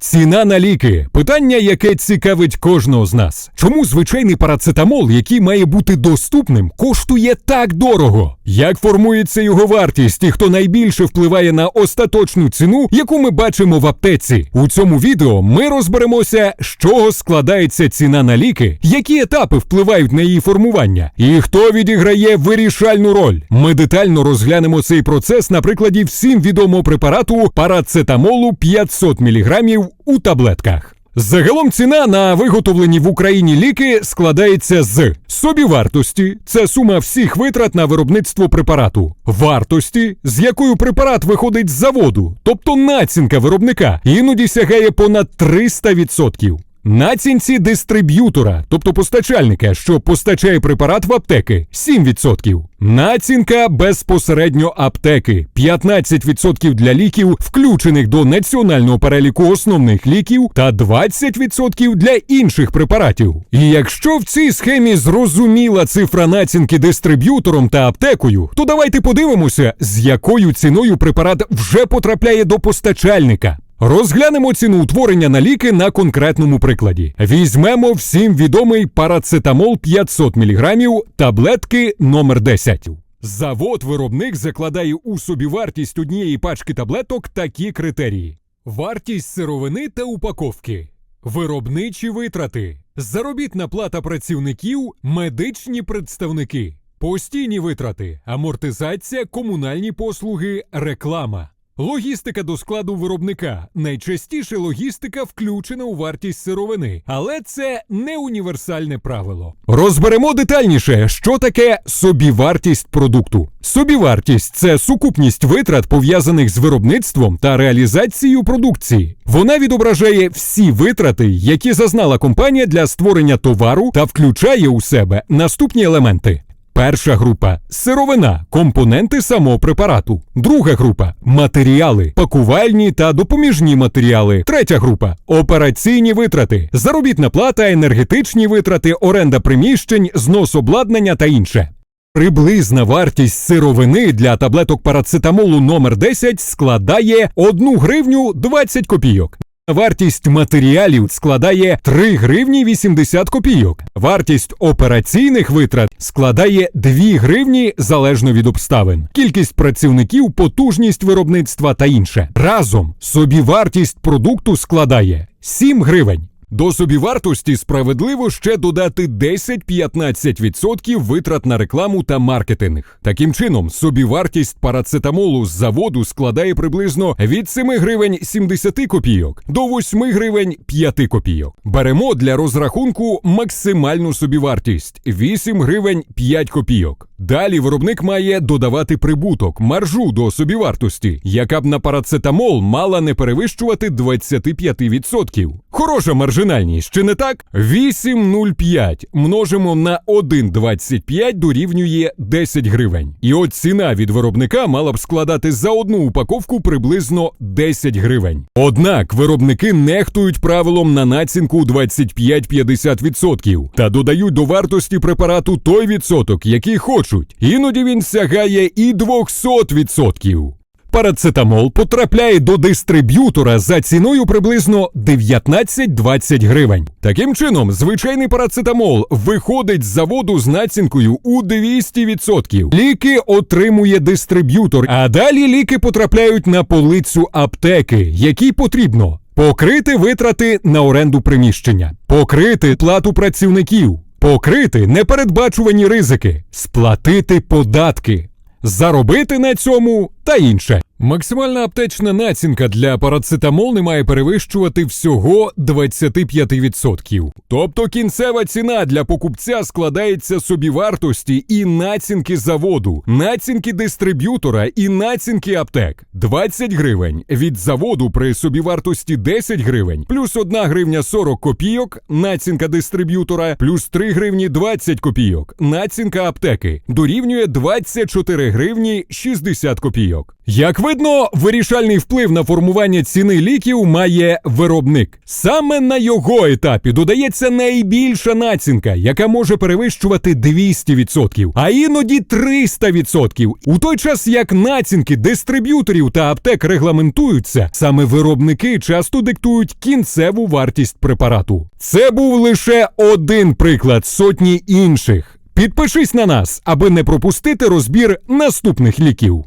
Ціна на ліки питання, яке цікавить кожного з нас. Чому звичайний парацетамол, який має бути доступним, коштує так дорого? Як формується його вартість і хто найбільше впливає на остаточну ціну, яку ми бачимо в аптеці? У цьому відео ми розберемося, з чого складається ціна на ліки, які етапи впливають на її формування, і хто відіграє вирішальну роль. Ми детально розглянемо цей процес на прикладі всім відомого препарату парацетамолу 500 мг у таблетках. Загалом ціна на виготовлені в Україні ліки складається з собівартості це сума всіх витрат на виробництво препарату, вартості, з якою препарат виходить з заводу, тобто націнка виробника, іноді сягає понад 300%. Націнці дистриб'ютора, тобто постачальника, що постачає препарат в аптеки 7%. Націнка безпосередньо аптеки 15% для ліків, включених до національного переліку основних ліків, та 20% для інших препаратів. І якщо в цій схемі зрозуміла цифра націнки дистриб'ютором та аптекою, то давайте подивимося, з якою ціною препарат вже потрапляє до постачальника. Розглянемо ціну утворення на ліки на конкретному прикладі. Візьмемо всім відомий парацетамол 500 мг таблетки номер 10. Завод-виробник закладає у собівартість однієї пачки таблеток такі критерії: вартість сировини та упаковки, виробничі витрати, заробітна плата працівників, медичні представники, постійні витрати, амортизація, комунальні послуги, реклама. Логістика до складу виробника. Найчастіше логістика включена у вартість сировини, але це не універсальне правило. Розберемо детальніше, що таке собівартість продукту. Собівартість це сукупність витрат, пов'язаних з виробництвом та реалізацією продукції. Вона відображає всі витрати, які зазнала компанія для створення товару та включає у себе наступні елементи. Перша група сировина, компоненти самого препарату. Друга група матеріали, пакувальні та допоміжні матеріали. Третя група операційні витрати, заробітна плата, енергетичні витрати, оренда приміщень, знос обладнання та інше. Приблизна вартість сировини для таблеток парацетамолу номер 10 складає 1 гривню 20 копійок. Вартість матеріалів складає 3 гривні 80 копійок. Вартість операційних витрат складає 2 гривні залежно від обставин. Кількість працівників, потужність виробництва та інше. Разом собівартість продукту складає 7 гривень. До собівартості справедливо ще додати 10-15% витрат на рекламу та маркетинг. Таким чином, собівартість парацетамолу з заводу складає приблизно від 7 гривень 70 копійок до 8 гривень 5 копійок. Беремо для розрахунку максимальну собівартість 8 гривень 5 копійок. Далі виробник має додавати прибуток, маржу до собівартості, яка б на парацетамол мала не перевищувати 25%. Хороша маржинальність, чи не так? 8,05 множимо на 1,25 дорівнює 10 гривень. І от ціна від виробника мала б складати за одну упаковку приблизно 10 гривень. Однак виробники нехтують правилом на націнку 25-50% та додають до вартості препарату той відсоток, який хочуть. Іноді він сягає і 200%. Парацетамол потрапляє до дистриб'ютора за ціною приблизно 19-20 гривень. Таким чином, звичайний парацетамол виходить з заводу з націнкою у 200%. Ліки отримує дистриб'ютор, а далі ліки потрапляють на полицю аптеки, якій потрібно покрити витрати на оренду приміщення, покрити плату працівників, покрити непередбачувані ризики, сплатити податки, заробити на цьому та інше. Максимальна аптечна націнка для парацетамол не має перевищувати всього 25%. Тобто кінцева ціна для покупця складається собівартості і націнки заводу, націнки дистриб'ютора і націнки аптек. 20 гривень від заводу при собівартості 10 гривень, плюс 1 гривня 40 копійок, націнка дистриб'ютора, плюс 3 гривні 20 копійок, націнка аптеки дорівнює 24 гривні 60 копійок. Як Очевидно, вирішальний вплив на формування ціни ліків має виробник. Саме на його етапі додається найбільша націнка, яка може перевищувати 200%, а іноді 300%. У той час як націнки дистриб'юторів та аптек регламентуються, саме виробники часто диктують кінцеву вартість препарату. Це був лише один приклад сотні інших. Підпишись на нас, аби не пропустити розбір наступних ліків.